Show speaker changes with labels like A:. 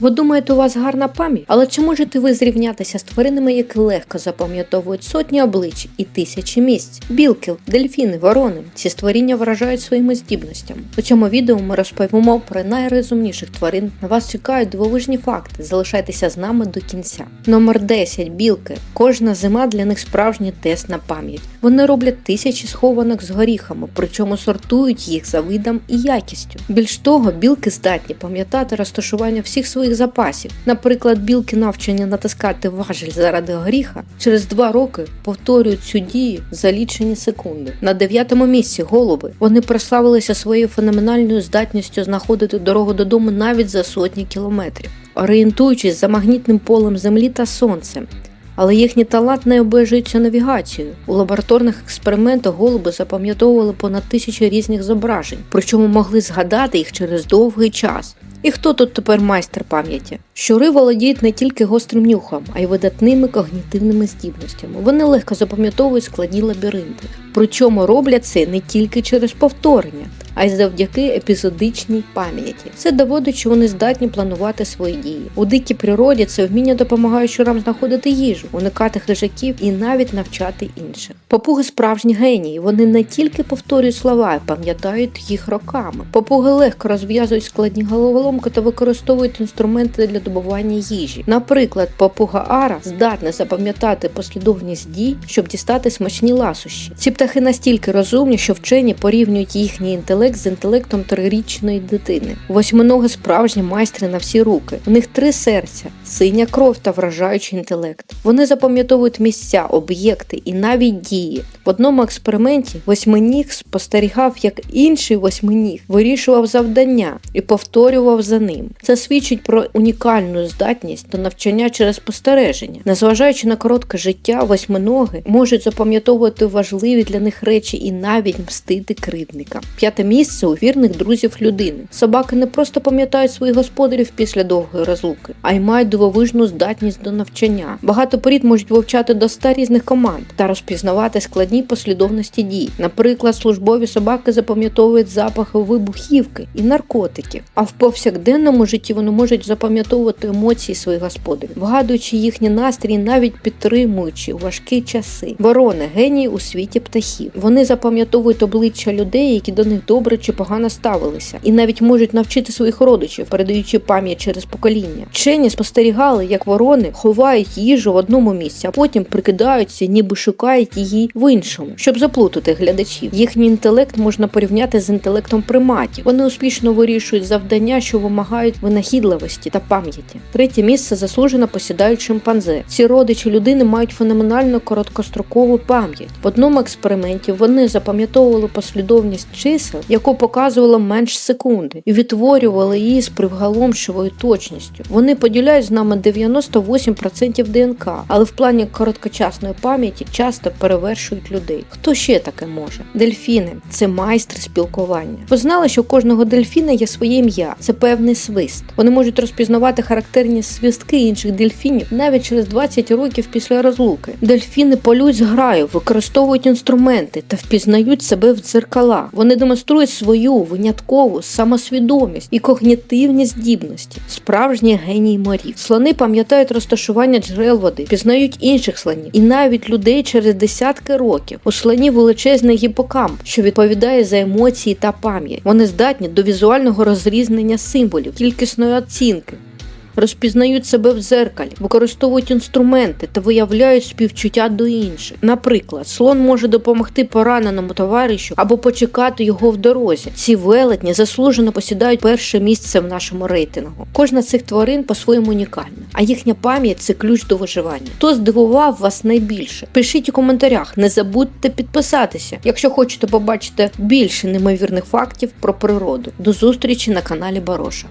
A: Ви думаєте, у вас гарна пам'ять? Але чи можете ви зрівнятися з тваринами, які легко запам'ятовують сотні облич і тисячі місць? Білки, дельфіни, ворони. Ці створіння вражають своїми здібностями. У цьому відео ми розповімо про найрозумніших тварин. На вас чекають дивовижні факти. Залишайтеся з нами до кінця. Номер 10. Білки. Кожна зима для них справжній тест на пам'ять. Вони роблять тисячі схованок з горіхами, причому сортують їх за видом і якістю. Більш того, білки здатні пам'ятати розташування всіх своїх запасів. Наприклад, білки навчені натискати важіль заради горіха через два роки повторюють цю дію за лічені секунди. На дев'ятому місці голуби. Вони прославилися своєю феноменальною здатністю знаходити дорогу додому навіть за сотні кілометрів, орієнтуючись за магнітним полем землі та сонцем. Але їхній талант не обмежується навігацією. У лабораторних експериментах голуби запам'ятовували понад тисячі різних зображень, причому могли згадати їх через довгий час. І хто тут тепер майстер пам'яті? Щури володіють не тільки гострим нюхом, а й видатними когнітивними здібностями. Вони легко запам'ятовують складні лабіринти. Причому роблять це не тільки через повторення, а й завдяки епізодичній пам'яті. Це доводить, що вони здатні планувати свої дії. У дикій природі це вміння допомагає щурам знаходити їжу, уникати хижаків і навіть навчати інших. Попуги справжні генії. Вони не тільки повторюють слова, а пам'ятають їх роками. Попуги легко розв'язують складні головоломки та використовують інструменти для добування їжі. Наприклад, попуга Ара здатна запам'ятати послідовність дій, щоб дістати смачні ласощі. Ці птахи настільки розумні, що вчені порівнюють їхній інтелект з інтелектом трирічної дитини. Восьминоги справжні майстри на всі руки. У них три серця, синя кров та вражаючий інтелект. Вони запам'ятовують місця, об'єкти і навіть дії. В одному експерименті восьминіг спостерігав, як інший восьминіг вирішував завдання і повторював за ним. Це свідчить про унікальну здатність до навчання через спостереження. Незважаючи на коротке життя, восьминоги можуть запам'ятовувати важливі для них речі і навіть мстити кривдникам. П'яте місце у вірних друзів людини. Собаки не просто пам'ятають своїх господарів після довгої розлуки, а й мають дивовижну здатність до навчання. Багато порід можуть вивчати до ста різних команд та розпізнавати складні послідовності дій. Наприклад, службові собаки запам'ятовують запахи вибухівки і наркотиків, а в повсякденному житті вони можуть запам'ятовувати емоції своїх господарів, вгадуючи їхні настрій, навіть підтримуючи у важкі часи. Ворони генії у світі птахів. Вони запам'ятовують обличчя людей, які до них добре чи погано ставилися, і навіть можуть навчити своїх родичів, передаючи пам'ять через покоління. Вчені спостерігали, як ворони ховають їжу в одному місці, а потім прикидаються, ніби шукають її в іншому, щоб заплутати глядачів. Їхній інтелект можна порівняти з інтелектом приматів. Вони успішно вирішують завдання, що вимагають винахідливості та пам'яті. Третє місце заслужено посідають шимпанзе. Ці родичі людини мають феноменально короткострокову пам'ять. В одному експерименті вони запам'ятовували послідовність чисел, яку показувала менш секунди, і відтворювали її з привгаломшивою точністю. Вони поділяють з нами 98% ДНК, але в плані короткочасної пам'яті часто перевершують людей. Хто ще таке може? Дельфіни це майстри спілкування. Ви знали, що у кожного дельфіна є своє ім'я, це певний свист. Вони можуть розпізнавати характерні свистки інших дельфінів навіть через 20 років після розлуки. Дельфіни полюють з граю, використовують інструменти та впізнають себе в дзеркала. Вони демонструють свою виняткову самосвідомість і когнітивні здібності, справжні генії морів. Слони пам'ятають розташування джерел води, пізнають інших слонів і навіть людей через десятки років. У слонів величезний гіпокамп, що відповідає за емоції та пам'ять. Вони здатні до візуального розрізнення символів, кількісної оцінки. Розпізнають себе в дзеркалі, використовують інструменти та виявляють співчуття до інших. Наприклад, слон може допомогти пораненому товаришу або почекати його в дорозі. Ці велетні заслужено посідають перше місце в нашому рейтингу. Кожна з цих тварин по-своєму унікальна, а їхня пам'ять це ключ до виживання. Хто здивував вас найбільше? Пишіть у коментарях, не забудьте підписатися, якщо хочете побачити більше неймовірних фактів про природу. До зустрічі на каналі Бароша.